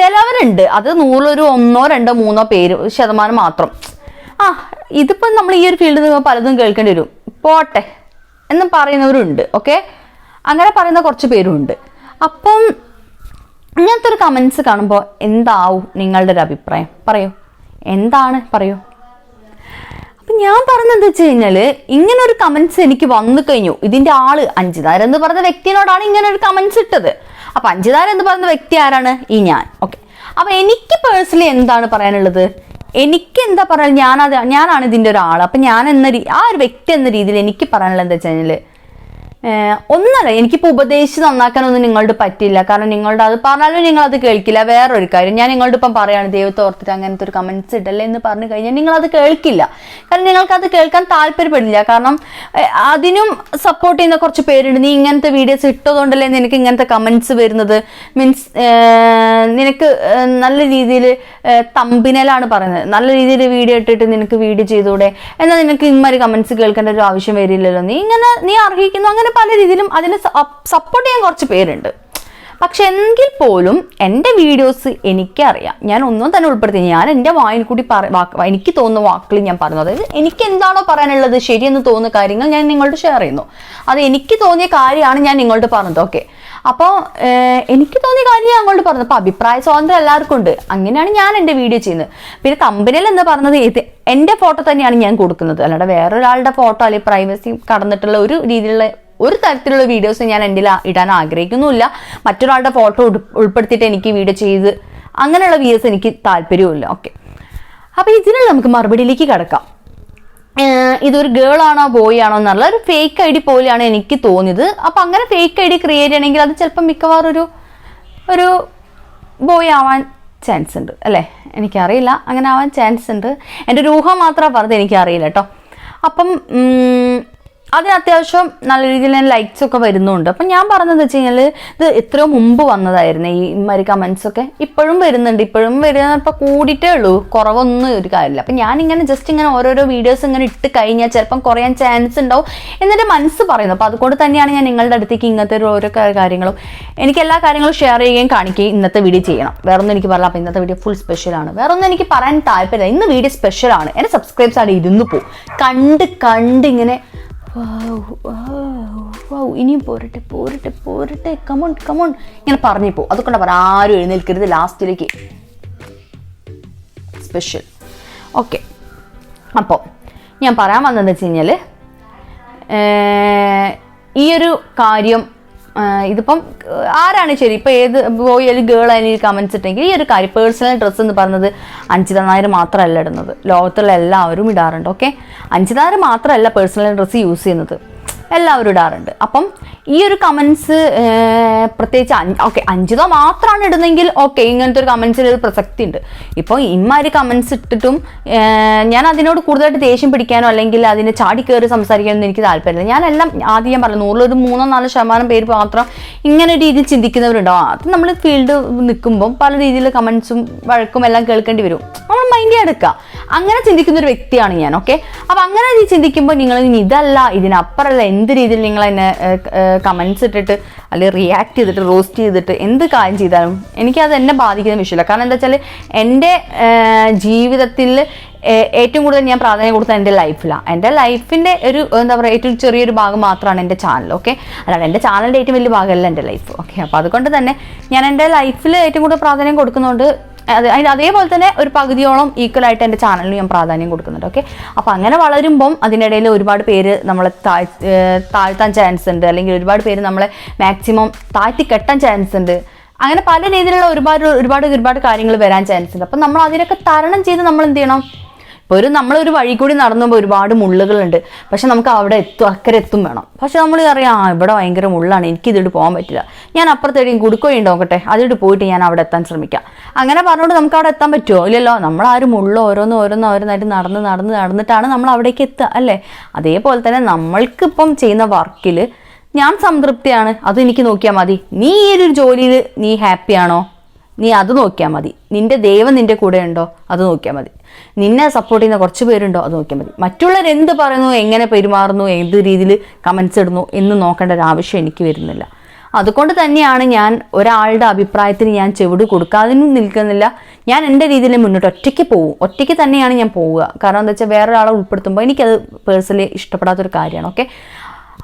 ചിലവരുണ്ട്. അത് നൂറിലൊരു ഒന്നോ രണ്ടോ മൂന്നോ പേര് ശതമാനം മാത്രം. ആ ഇതിപ്പം നമ്മൾ ഈ ഒരു ഫീൽഡിൽ നിന്ന് പലതും കേൾക്കേണ്ടി വരും. പോട്ടെ. എന്ന് പറയുന്നവരുണ്ട്. ഓക്കെ അങ്ങനെ പറയുന്ന കുറച്ച് പേരുണ്ട്. അപ്പം ഇങ്ങനത്തെ ഒരു കമൻസ് കാണുമ്പോൾ എന്താവും നിങ്ങളുടെ ഒരു അഭിപ്രായം? പറയൂ. എന്താണ്? പറയൂ. അപ്പം ഞാൻ പറഞ്ഞത് വെച്ച് കഴിഞ്ഞാൽ ഇങ്ങനെ ഒരു കമന്റ്സ് എനിക്ക് വന്നു കഴിഞ്ഞു. ഇതിന്റെ ആൾ അഞ്ചുതാരൻ എന്ന് പറഞ്ഞ വ്യക്തിയോടാണ് ഇങ്ങനെ ഒരു കമന്റ്സ് ഇട്ടത്. അപ്പം അഞ്ചുതാരൻ എന്ന് പറയുന്ന വ്യക്തി ആരാണ്? ഈ ഞാൻ. ഓക്കെ അപ്പം എനിക്ക് പേഴ്സണലി എന്താണ് പറയാനുള്ളത്? എനിക്ക് എന്താ പറയുക ഞാനത് ഞാനാണ് ഇതിന്റെ ഒരാൾ അപ്പം ഞാൻ എന്ന ആ ഒരു വ്യക്തി എന്ന രീതിയിൽ എനിക്ക് പറയാനുള്ളത് എന്താ വെച്ച് കഴിഞ്ഞാൽ ഒന്നല്ല എനിക്കിപ്പോൾ ഉപദേശിച്ച് നന്നാക്കാനൊന്നും നിങ്ങളോട് പറ്റില്ല കാരണം നിങ്ങളുടെ അത് പറഞ്ഞാലും നിങ്ങൾ അത് കേൾക്കില്ല. വേറൊരു കാര്യം ഞാൻ നിങ്ങളോട് ഇപ്പം പറയാണ് ദൈവത്തെ ഓർത്തിട്ട് അങ്ങനത്തെ ഒരു കമൻസ് ഇടല്ലേ എന്ന് പറഞ്ഞു കഴിഞ്ഞാൽ നിങ്ങൾ അത് കേൾക്കില്ല. കാരണം നിങ്ങൾക്ക് അത് കേൾക്കാൻ താല്പര്യപ്പെടില്ല കാരണം അതിനും സപ്പോർട്ട് ചെയ്യുന്ന കുറച്ച് പേരുണ്ട്. നീ ഇങ്ങനത്തെ വീഡിയോസ് ഇട്ടതുകൊണ്ടല്ലേ നിനക്ക് ഇങ്ങനത്തെ കമൻസ് വരുന്നത്? മീൻസ് നിനക്ക് നല്ല രീതിയിൽ തമ്പിനലാണ് പറയുന്നത്. നല്ല രീതിയിൽ വീഡിയോ ഇട്ടിട്ട് നിനക്ക് വീഡിയോ ചെയ്തുകൂടെ? എന്നാൽ നിനക്ക് ഇമ്മാതിരി കമൻസ് കേൾക്കേണ്ട ഒരു ആവശ്യം വരില്ലല്ലോ. നീ ഇങ്ങനെ നീ അർഹിക്കുന്നു അങ്ങനെ പല രീതിയിലും അതിനെ സപ്പോർട്ട് ചെയ്യാൻ കുറച്ച് പേരുണ്ട്. പക്ഷെ എങ്കിൽ പോലും എന്റെ വീഡിയോസ് എനിക്കറിയാം. ഞാൻ ഒന്നും തന്നെ ഉൾപ്പെടുത്തി ഞാൻ എന്റെ വായിൽ കൂടി പറ എനിക്ക് തോന്നുന്ന വാക്കുകൾ ഞാൻ പറഞ്ഞു അതായത് എനിക്ക് എന്താണോ പറയാനുള്ളത് ശരിയെന്ന് തോന്നുന്ന കാര്യങ്ങൾ ഞാൻ നിങ്ങളോട് ഷെയർ ചെയ്യുന്നു. അത് എനിക്ക് തോന്നിയ കാര്യമാണ് ഞാൻ നിങ്ങളോട് പറഞ്ഞത്. ഓക്കെ അപ്പോൾ എനിക്ക് തോന്നിയ കാര്യം ഞാൻ അങ്ങോട്ട് പറഞ്ഞത് അപ്പോൾ അഭിപ്രായ സ്വാതന്ത്ര്യം എല്ലാവർക്കും ഉണ്ട്. അങ്ങനെയാണ് ഞാൻ എന്റെ വീഡിയോ ചെയ്യുന്നത്. പിന്നെ കമ്പനിയിൽ എന്ന് പറഞ്ഞത് ഇത് എന്റെ ഫോട്ടോ തന്നെയാണ് ഞാൻ കൊടുക്കുന്നത്. അല്ലാണ്ട് വേറൊരാളുടെ ഫോട്ടോ അല്ലെങ്കിൽ പ്രൈവസി കടന്നിട്ടുള്ള ഒരു രീതിയിലുള്ള ഒരു തരത്തിലുള്ള വീഡിയോസ് ഞാൻ എന്റെ ഇടാൻ ആഗ്രഹിക്കുന്നുമില്ല. മറ്റൊരാളുടെ ഫോട്ടോ ഉൾപ്പെടുത്തിയിട്ട് എനിക്ക് വീഡിയോ ചെയ്ത് അങ്ങനെയുള്ള വീഡിയോസ് എനിക്ക് താല്പര്യവുമില്ല. ഓക്കെ അപ്പോൾ ഇതിനുള്ള നമുക്ക് മറുപടിയിലേക്ക് കിടക്കാം. ഇതൊരു ഗേൾ ആണോ ബോയ് ആണോ എന്നുള്ള ഒരു ഫേക്ക് ഐ ഡി പോലെയാണ് എനിക്ക് തോന്നിയത്. അപ്പം അങ്ങനെ ഫേക്ക് ഐ ഡി ക്രിയേറ്റ് ചെയ്യണമെങ്കിൽ അത് ചിലപ്പോൾ മിക്കവാറും ഒരു ഒരു ബോയ് ആവാൻ ചാൻസ് ഉണ്ട്. അല്ലേ? എനിക്കറിയില്ല. അങ്ങനെ ആവാൻ ചാൻസ് ഉണ്ട്. എന്റെ ഒരു ഊഹം മാത്രമാണ് പറഞ്ഞത് എനിക്കറിയില്ല കേട്ടോ അപ്പം അതിന് അത്യാവശ്യം നല്ല രീതിയിൽ തന്നെ ലൈക്സ് ഒക്കെ വരുന്നുണ്ട്. അപ്പം ഞാൻ പറഞ്ഞത് വെച്ച് കഴിഞ്ഞാൽ ഇത് എത്രയോ മുമ്പ് വന്നതായിരുന്നു ഈ ഇമ്മാതിരി കമൻസ് ഒക്കെ. ഇപ്പോഴും വരുന്നുണ്ട്. ഇപ്പോഴും വരുന്ന ഇപ്പം കൂടിയിട്ടേ ഉള്ളൂ. കുറവൊന്നും ഒരു കാര്യമില്ല. അപ്പം ഞാനിങ്ങനെ ജസ്റ്റ് ഇങ്ങനെ ഓരോരോ വീഡിയോസ് ഇങ്ങനെ ഇട്ട് കഴിഞ്ഞാൽ ചിലപ്പം കുറയാൻ ചാൻസ് ഉണ്ടാവും എന്നിട്ട് മനസ്സ് പറയുന്നു. അപ്പോൾ അതുകൊണ്ട് തന്നെയാണ് ഞാൻ നിങ്ങളുടെ അടുത്തേക്ക് ഇങ്ങനത്തെ ഒരു ഓരോ കാര്യങ്ങളും എനിക്ക് എല്ലാ കാര്യങ്ങളും ഷെയർ ചെയ്യുകയും കാണിക്കുകയും ഇന്നത്തെ വീഡിയോ ചെയ്യണം. വേറെ ഒന്നും എനിക്ക് പറയാം അപ്പോൾ ഇന്നത്തെ വീഡിയോ ഫുൾ സ്പെഷ്യലാണ് വേറൊന്നും എനിക്ക് പറയാൻ താല്പര്യമില്ല. ഇന്ന് വീഡിയോ സ്പെഷ്യലാണ് എന്റെ സബ്സ്ക്രൈബ്സ് അവിടെ ഇരുന്ന് പോകും കണ്ട് കണ്ട് ഇങ്ങനെ വൗ, വൗ, വൗ, ഇനിയും പോരട്ടെ പോരട്ടെ പോരട്ടെ. കമോൺ കമോൺ ഇങ്ങനെ പറഞ്ഞു പോകും അതുകൊണ്ടാണ് പറ ആരും എഴുന്നേൽക്കരുത് ലാസ്റ്റിലേക്ക്. സ്പെഷ്യൽ ഓക്കെ അപ്പോൾ ഞാൻ പറയാൻ വന്നതെന്ന് വെച്ച് കഴിഞ്ഞാൽ ഈ ഒരു കാര്യം ഇതിപ്പം ആരാണ് ശരി? ഇപ്പം ഏത് ബോയ് അല്ലെങ്കിൽ ഗേൾ അതിന് കമൻസ് ഇട്ടെങ്കിൽ ഈ ഒരു കാര്യം പേഴ്സണൽ ഡ്രസ്സ് എന്ന് പറയുന്നത് അഞ്ചിത നായർ മാത്രമല്ല ഇടുന്നത്. ലോകത്തുള്ള എല്ലാവരും ഇടാറുണ്ട് ഓക്കെ അഞ്ചിത നായർ മാത്രമല്ല പേഴ്സണൽ ഡ്രസ്സ് യൂസ് ചെയ്യുന്നത്. എല്ലാവരും ഇടാറുണ്ട്. അപ്പം ഈ ഒരു കമൻസ് പ്രത്യേകിച്ച് ഓക്കെ അഞ്ചിതോ മാത്രമാണ് ഇടുന്നെങ്കിൽ ഓക്കെ ഇങ്ങനത്തെ ഒരു കമൻസിൽ ഒരു പ്രസക്തി ഉണ്ട് ഇപ്പോൾ ഇമ്മാതിരി കമൻസ് ഇട്ടിട്ടും ഞാൻ അതിനോട് കൂടുതലായിട്ട് ദേഷ്യം പിടിക്കാനോ അല്ലെങ്കിൽ അതിനെ ചാടി കയറി സംസാരിക്കാനോ എനിക്ക് താല്പര്യമില്ല. ഞാനെല്ലാം ആദ്യം ഞാൻ പറഞ്ഞു നൂറിലൊരു മൂന്നോ നാലോ ശതമാനം പേര് മാത്രം ഇങ്ങനെ രീതിയിൽ ചിന്തിക്കുന്നവരുണ്ടാവും അത് നമ്മൾ ഫീൽഡ് നിൽക്കുമ്പോൾ പല രീതിയിൽ കമൻസും വഴക്കും എല്ലാം കേൾക്കേണ്ടി വരും. നമ്മൾ മൈൻഡ് എടുക്കുക. അങ്ങനെ ചിന്തിക്കുന്ന ഒരു വ്യക്തിയാണ് ഞാൻ ഓക്കെ? അപ്പം അങ്ങനെ ചിന്തിക്കുമ്പോൾ നിങ്ങൾ ഇതല്ല ഇതിനപ്പുറമല്ല എന്ത് രീതിയിൽ നിങ്ങൾ എന്നെ കമൻസ് ഇട്ടിട്ട് അല്ലെങ്കിൽ റിയാക്ട് ചെയ്തിട്ട് റോസ്റ്റ് ചെയ്തിട്ട് എന്ത് കാര്യം ചെയ്താലും എനിക്കത് എന്നെ ബാധിക്കുന്ന വിഷയമില്ല കാരണം എന്താ വെച്ചാൽ എന്റെ ജീവിതത്തിൽ ഏറ്റവും കൂടുതൽ ഞാൻ പ്രാധാന്യം കൊടുത്തത് എന്റെ ലൈഫിലാണ് എന്റെ ലൈഫിന്റെ ഒരു എന്താ പറയുക ഏറ്റവും ചെറിയൊരു ഭാഗം മാത്രമാണ് എന്റെ ചാനൽ ഓക്കെ അതാണ് എന്റെ ചാനലിന്റെ ഏറ്റവും വലിയ ഭാഗമല്ല എന്റെ ലൈഫ് ഓക്കെ അപ്പോൾ അതുകൊണ്ട് തന്നെ ഞാൻ എന്റെ ലൈഫിൽ ഏറ്റവും കൂടുതൽ പ്രാധാന്യം കൊടുക്കുന്നതുകൊണ്ട് അതിന് അതേപോലെ തന്നെ ഒരു പകുതിയോളം ഈക്വൽ ആയിട്ട് എന്റെ ചാനലിന് ഞാൻ പ്രാധാന്യം കൊടുക്കുന്നുണ്ട് ഓക്കെ അപ്പോൾ അങ്ങനെ വളരുമ്പം അതിനിടയിൽ ഒരുപാട് പേര് നമ്മളെ താഴ്ത്താൻ ചാൻസ് ഉണ്ട്. അല്ലെങ്കിൽ ഒരുപാട് പേര് നമ്മളെ മാക്സിമം താഴ്ത്തി കെട്ടാൻ ചാൻസ് ഉണ്ട്. അങ്ങനെ പല രീതിയിലുള്ള ഒരുപാട് ഒരുപാട് ഒരുപാട് കാര്യങ്ങൾ വരാൻ ചാൻസ് ഉണ്ട്. അപ്പം നമ്മൾ അതിനൊക്കെ തരണം ചെയ്ത് നമ്മൾ എന്ത് ചെയ്യണം? ഒരു നമ്മളൊരു വഴി കൂടി നടന്നു പോകുമ്പോൾ ഒരുപാട് മുള്ളുകളുണ്ട്. പക്ഷെ നമുക്ക് അവിടെ എത്തും അക്കരെ എത്തും വേണം. പക്ഷെ നമ്മൾ അറിയാം ആ ഇവിടെ ഭയങ്കര മുള്ളാണ്. എനിക്ക് ഇതിട്ട് പോകാൻ പറ്റില്ല. ഞാൻ അപ്പുറത്തേക്കും കുടുക്കോയി നോക്കട്ടെ. അതിട്ട് പോയിട്ട് ഞാൻ അവിടെ എത്താൻ ശ്രമിക്കാം. അങ്ങനെ പറഞ്ഞുകൊണ്ട് നമുക്ക് അവിടെ എത്താൻ പറ്റുമോ ഇല്ലല്ലോ. നമ്മൾ ആ ഒരു മുള്ള ഓരോന്ന് ഓരോന്ന് ഓരോന്നായിട്ട് നടന്ന് നടന്ന് നടന്നിട്ടാണ് നമ്മൾ അവിടേക്ക് എത്തുക അല്ലേ? അതേപോലെ തന്നെ നമ്മൾക്ക് നമ്മൾക്കിപ്പം ചെയ്യുന്ന വർക്കിൽ ഞാൻ സംതൃപ്തിയാണ്. അത് എനിക്ക് നോക്കിയാൽ മതി. നീ ഈ ഒരു ജോലിയിൽ നീ ഹാപ്പിയാണോ? നീ അത് നോക്കിയാൽ മതി. നിന്റെ ദൈവം നിന്റെ കൂടെ ഉണ്ടോ അത് നോക്കിയാൽ മതി. നിന്നെ സപ്പോർട്ട് ചെയ്യുന്ന കുറച്ച് പേരുണ്ടോ അത് നോക്കിയാൽ മതി. മറ്റുള്ളവർ എന്ത് പറയുന്നു എങ്ങനെ പെരുമാറുന്നു ഏത് രീതിയിൽ കമൻസ് ഇടുന്നു എന്ന് നോക്കേണ്ട ഒരു ആവശ്യം എനിക്ക് വരുന്നില്ല. അതുകൊണ്ട് തന്നെയാണ് ഞാൻ ഒരാളുടെ അഭിപ്രായത്തിന് ഞാൻ ചെവിട് കൊടുക്കാതിനും നിൽക്കുന്നില്ല. ഞാൻ എന്റെ രീതിയിൽ മുന്നോട്ട് ഒറ്റയ്ക്ക് പോകും. ഒറ്റയ്ക്ക് തന്നെയാണ് ഞാൻ പോവുക. കാരണം എന്താ വെച്ചാൽ വേറെ ഒരാളെ ഉൾപ്പെടുത്തുമ്പോൾ എനിക്കത് പേഴ്സണലി ഇഷ്ടപ്പെടാത്തൊരു കാര്യമാണ് ഓക്കെ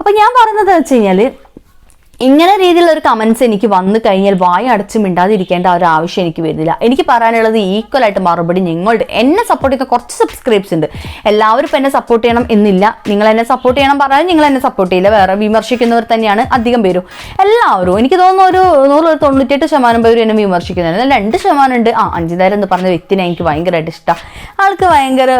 അപ്പോൾ ഞാൻ പറയുന്നത് വെച്ച് കഴിഞ്ഞാൽ ഇങ്ങനെ രീതിയിലുള്ള ഒരു കമൻസ് എനിക്ക് വന്നു കഴിഞ്ഞാൽ വായ അടച്ച് മിണ്ടാതിരിക്കേണ്ട ഒരു ആവശ്യം എനിക്ക് വരുന്നില്ല. എനിക്ക് പറയാനുള്ളത് ഈക്വൽ ആയിട്ട് മറുപടി നിങ്ങളുടെ എന്നെ സപ്പോർട്ട് ചെയ്യുന്ന കുറച്ച് സബ്സ്ക്രൈബ്സ് ഉണ്ട്. എല്ലാവരും ഇപ്പം എന്നെ സപ്പോർട്ട് ചെയ്യണം എന്നില്ല. നിങ്ങൾ എന്നെ സപ്പോർട്ട് ചെയ്യണം പറഞ്ഞാൽ നിങ്ങൾ എന്നെ സപ്പോർട്ട് ചെയ്യില്ല. വേറെ വിമർശിക്കുന്നവർ തന്നെയാണ് അധികം പേരും. എല്ലാവരും എനിക്ക് തോന്നുന്നു ഒരു നൂറ് തൊണ്ണൂറ്റെട്ട് ശതമാനം പേരും എന്നെ വിമർശിക്കുന്നുണ്ട് എന്നാൽ രണ്ട് ശതമാനം ഉണ്ട്. ആ അഞ്ചിതാരം എന്ന് പറഞ്ഞ വ്യക്തിനെ എനിക്ക് ഭയങ്കരമായിട്ട് ഇഷ്ടമാണ് ആൾക്ക് ഭയങ്കര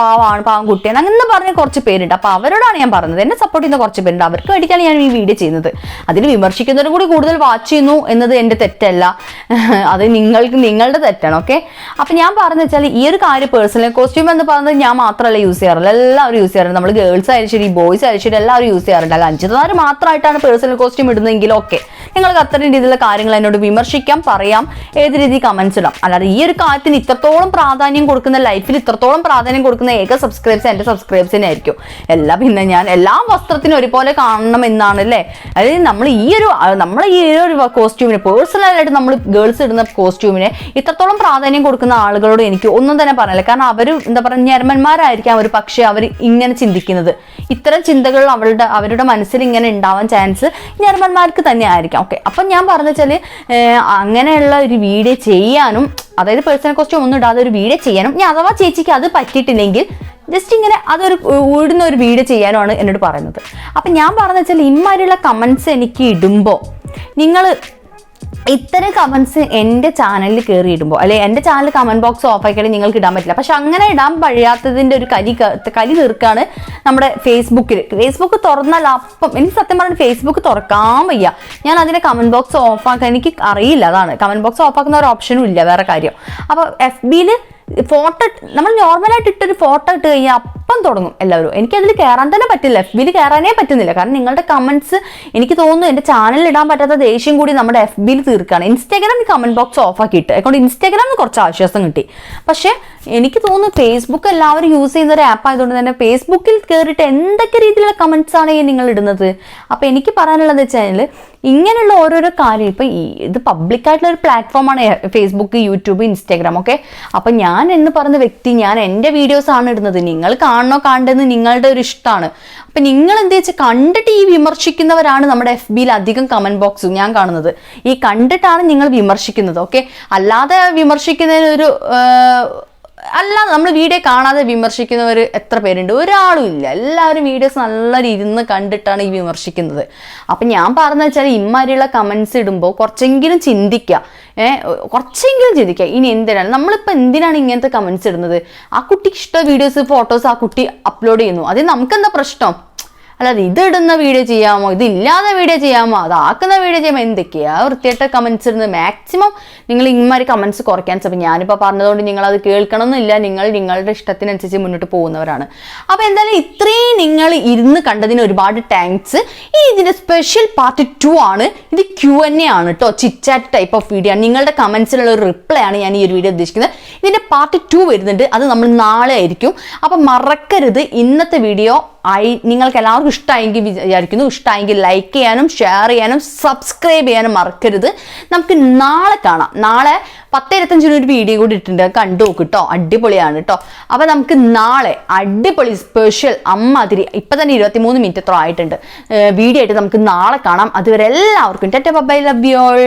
പാവാണ് പാവം കുട്ടിയാണ്. അങ്ങനെ പറഞ്ഞ കുറച്ച് പേരുണ്ട്. അപ്പോൾ അവരോടാണ് ഞാൻ പറഞ്ഞത്. എന്നെ സപ്പോർട്ട് ചെയ്യുന്ന കുറച്ച് പേരുണ്ട്. അവർക്ക് വേണ്ടിയിട്ടാണ് ഞാൻ ഈ വീഡിയോ ചെയ്യുന്നത്. അതിൽ വിമർശിക്കുന്നവരും കൂടി കൂടുതൽ വാച്ച് ചെയ്യുന്നു എന്നത് എന്റെ തെറ്റല്ല. അത് നിങ്ങൾക്ക് നിങ്ങളുടെ തെറ്റാണ് ഓക്കെ അപ്പം ഞാൻ പറഞ്ഞു വെച്ചാൽ ഈ ഒരു കാര്യം പേഴ്സണൽ കോസ്റ്റ്യൂം എന്ന് പറയുന്നത് ഞാൻ മാത്രമല്ല യൂസ് ചെയ്യാറില്ല എല്ലാവരും യൂസ് ചെയ്യാറുണ്ട്. നമ്മൾ ഗേൾസ് ആയാലും ശരി ബോയ്സ് ആയാലും ശരി എല്ലാവരും യൂസ് ചെയ്യാറുണ്ട്. അല്ല അഞ്ചുതാർ മാത്രമായിട്ടാണ് പേഴ്സണൽ കോസ്റ്റ്യൂം ഇടുന്നതെങ്കിൽ ഓക്കെ നിങ്ങൾക്ക് അത്രയും രീതിയിലുള്ള കാര്യങ്ങൾ എന്നോട് വിമർശിക്കാം പറയാം ഏത് രീതി കമൻസ് ഇടാം. അല്ലാതെ ഈ ഒരു കാര്യത്തിന് ഇത്രത്തോളം പ്രാധാന്യം കൊടുക്കുന്ന ലൈഫിൽ ഇത്രത്തോളം പ്രാധാന്യം കൊടുക്കുന്ന ഏക സബ്സ്ക്രൈബ്സ് എന്റെ സബ്സ്ക്രൈബ്സിനായിരിക്കും എല്ലാ പിന്നെ ഞാൻ എല്ലാ വസ്ത്രത്തിനും ഒരുപോലെ കാണണം എന്നാണ് അല്ലേ? അതായത് നമ്മൾ ഈ ഒരു നമ്മൾ ഈ ഒരു കോസ്റ്റ്യൂമിന് പേഴ്സണലായിട്ട് നമ്മൾ ഗേൾസ് ഇടുന്ന കോസ്റ്റ്യൂമിന് ഇത്രത്തോളം പ്രാധാന്യം കൊടുക്കുന്ന ആളുകളോട് എനിക്ക് ഒന്നും തന്നെ പറയാനില്ല. കാരണം അവർ എന്താ പറയുക ഞരമന്മാരായിരിക്കാം അവർ പക്ഷേ അവർ ഇങ്ങനെ ചിന്തിക്കുന്നത്. ഇത്തരം ചിന്തകൾ അവളുടെ അവരുടെ മനസ്സിൽ ഇങ്ങനെ ഉണ്ടാവാൻ ചാൻസ് ഞരമന്മാർക്ക് തന്നെ ആയിരിക്കാം. ഓക്കെ അപ്പം ഞാൻ പറഞ്ഞു വെച്ചാൽ അങ്ങനെയുള്ള ഒരു വീഡിയോ ചെയ്യാനും അതായത് പേഴ്സണൽ കോസ്റ്റ്യൂം ഒന്നും ഇടാതെ ഒരു വീഡിയോ ചെയ്യാനും ഞാൻ അഥവാ ചേച്ചിക്ക് അത് പറ്റിയിട്ടില്ലെങ്കിൽ ജസ്റ്റ് ഇങ്ങനെ അതൊരു ഊടുന്ന ഒരു വീഡിയോ ചെയ്യാനുമാണ് എന്നോട് പറയുന്നത്. അപ്പം ഞാൻ പറഞ്ഞു വെച്ചാൽ ഇമ്മാതിരിയുള്ള കമൻസ് എനിക്ക് ഇടുമ്പോൾ നിങ്ങൾ ഇത്തരം കമൻസ് എന്റെ ചാനലിൽ കയറി ഇടുമ്പോൾ അല്ലെ എന്റെ ചാനൽ കമന്റ് ബോക്സ് ഓഫ് ആക്കിയാൽ നിങ്ങൾക്ക് ഇടാൻ പറ്റില്ല. പക്ഷെ അങ്ങനെ ഇടാൻ കഴിയാത്തതിന്റെ ഒരു കലി കലി തീർക്കാണ് നമ്മുടെ ഫേസ്ബുക്കിൽ ഫേസ്ബുക്ക് തുറന്നാൽ അപ്പം എനിക്ക് സത്യം പറഞ്ഞാൽ ഫേസ്ബുക്ക് തുറക്കാൻ വയ്യ. ഞാൻ അതിനെ കമന്റ് ബോക്സ് ഓഫ് എനിക്ക് അറിയില്ല അതാണ്. കമന്റ് ബോക്സ് ഓഫ് ആക്കുന്ന ഒരു ഓപ്ഷനും ഇല്ല വേറെ കാര്യം. അപ്പോൾ എഫ് ബിയിൽ ഫോട്ടോ നമ്മൾ നോർമലായിട്ട് ഇട്ടൊരു ഫോട്ടോ ഇട്ട് കഴിഞ്ഞാൽ അപ്പം തുടങ്ങും എല്ലാവരും. എനിക്കതിൽ കയറാൻ തന്നെ പറ്റില്ല. എഫ് ബിയിൽ കയറാനേ പറ്റുന്നില്ല. കാരണം നിങ്ങളുടെ കമൻസ് എനിക്ക് തോന്നുന്നു എന്റെ ചാനലിൽ ഇടാൻ പറ്റാത്ത ദേഷ്യം കൂടി നമ്മുടെ എഫ് ബിയിൽ തീർക്കുകയാണ്. ഇൻസ്റ്റാഗ്രാം കമന്റ് ബോക്സ് ഓഫ് ആക്കിയിട്ട്. അതുകൊണ്ട് ഇൻസ്റ്റാഗ്രാമിൽ കുറച്ച് ആശ്വാസം കിട്ടി. പക്ഷേ എനിക്ക് തോന്നുന്നു ഫേസ്ബുക്ക് എല്ലാവരും യൂസ് ചെയ്യുന്ന ഒരു ആപ്പ് ആയതുകൊണ്ട് തന്നെ ഫേസ്ബുക്കിൽ കയറിയിട്ട് എന്തൊക്കെ രീതിയിലുള്ള കമൻസ് ആണ് നിങ്ങൾ ഇടുന്നത്? അപ്പോൾ എനിക്ക് പറയാനുള്ളത് വെച്ചാൽ ഇങ്ങനെയുള്ള ഓരോരോ കാര്യം. ഇപ്പം ഈ ഇത് പബ്ലിക്കായിട്ടുള്ള ഒരു പ്ലാറ്റ്ഫോമാണ് ഫേസ്ബുക്ക് യൂട്യൂബ് ഇൻസ്റ്റാഗ്രാം ഒക്കെ. അപ്പം ഞാൻ എന്ന് പറയുന്ന വ്യക്തി ഞാൻ എന്റെ വീഡിയോസ് ആണ് ഇടുന്നത്. നിങ്ങൾ കാണണോ കാണണ്ടെന്ന് നിങ്ങളുടെ ഒരു ഇഷ്ടമാണ്. അപ്പം നിങ്ങൾ എന്ത് വെച്ചാൽ കണ്ടിട്ട് ഈ വിമർശിക്കുന്നവരാണ് നമ്മുടെ എഫ് ബിയിൽ അധികം കമന്റ് ബോക്സും ഞാൻ കാണുന്നത്. ഈ കണ്ടിട്ടാണ് നിങ്ങൾ വിമർശിക്കുന്നത് ഓക്കെ അല്ലാതെ വിമർശിക്കുന്നതിനൊരു അല്ലാതെ നമ്മൾ വീഡിയോ കാണാതെ വിമർശിക്കുന്നവർ എത്ര പേരുണ്ട്? ഒരാളും ഇല്ല. എല്ലാവരും വീഡിയോസ് നല്ല നിന്ന് കണ്ടിട്ടാണ് ഈ വിമർശിക്കുന്നത്. അപ്പം ഞാൻ പറഞ്ഞു വെച്ചാൽ ഇമ്മാരിയുള്ള കമൻസ് ഇടുമ്പോൾ കുറച്ചെങ്കിലും ചിന്തിക്കുക ഏഹ് കുറച്ചെങ്കിലും ചിന്തിക്കുക ഇനി എന്തിനാണ്? നമ്മളിപ്പോൾ എന്തിനാണ് ഇങ്ങനത്തെ കമൻസ് ഇടുന്നത്? ആ കുട്ടിക്ക് ഇഷ്ട വീഡിയോസ് ഫോട്ടോസ് ആ കുട്ടി അപ്ലോഡ് ചെയ്യുന്നു. അത് നമുക്കെന്താ പ്രശ്നം? അല്ലാതെ ഇത് ഇടുന്ന വീഡിയോ ചെയ്യാമോ? ഇതില്ലാതെ വീഡിയോ ചെയ്യാമോ? അതാക്കുന്ന വീഡിയോ ചെയ്യാമോ? എന്തൊക്കെയാ വൃത്തിയായിട്ട് കമൻസ് ഇടുന്നത്? മാക്സിമം നിങ്ങൾ ഇമാതിരി കമൻസ് കുറയ്ക്കാൻ ശ്രമിക്കും. ഞാനിപ്പോൾ പറഞ്ഞതുകൊണ്ട് നിങ്ങൾ അത് കേൾക്കണമെന്നില്ല. നിങ്ങൾ നിങ്ങളുടെ ഇഷ്ടത്തിനനുസരിച്ച് മുന്നോട്ട് പോകുന്നവരാണ്. അപ്പോൾ എന്തായാലും ഇത്രയും നിങ്ങൾ ഇരുന്ന് കണ്ടതിന് ഒരുപാട് താങ്ക്സ് ഈ ഇതിന്റെ സ്പെഷ്യൽ പാർട്ട് ടു ആണ്. ഇത് ക്യു എൻ എ ആണ് കേട്ടോ ചിറ്റാറ്റ് ടൈപ്പ് ഓഫ് വീഡിയോ ആണ്. നിങ്ങളുടെ കമൻസിലുള്ള ഒരു റിപ്ലൈ ആണ് ഞാൻ ഈ ഒരു വീഡിയോ ഉദ്ദേശിക്കുന്നത്. ഇതിന്റെ പാർട്ട് ടു വരുന്നുണ്ട്. അത് നമ്മൾ നാളെ ആയിരിക്കും. അപ്പം മറക്കരുത്. ഇന്നത്തെ വീഡിയോ ആയി നിങ്ങൾക്ക് എല്ലാവർക്കും ഇഷ്ടമായെങ്കിൽ വിചാരിക്കുന്നു ഇഷ്ടമായെങ്കിൽ ലൈക്ക് ചെയ്യാനും ഷെയർ ചെയ്യാനും സബ്സ്ക്രൈബ് ചെയ്യാനും മറക്കരുത്. നമുക്ക് നാളെ കാണാം. നാളെ പത്ത് ഇരുപത്തഞ്ചിന് ഒരു വീഡിയോ കൂടി ഇട്ടിട്ടുണ്ട്. കണ്ടു നോക്ക് കേട്ടോ അടിപൊളിയാണ് കേട്ടോ അപ്പോൾ നമുക്ക് നാളെ അടിപൊളി സ്പെഷ്യൽ അമ്മാതിരി ഇപ്പം തന്നെ ഇരുപത്തിമൂന്ന് മിനിറ്റ് എത്ര ആയിട്ടുണ്ട്. വീഡിയോ ആയിട്ട് നമുക്ക് നാളെ കാണാം. അതുവരെ എല്ലാവർക്കും tata bye love you all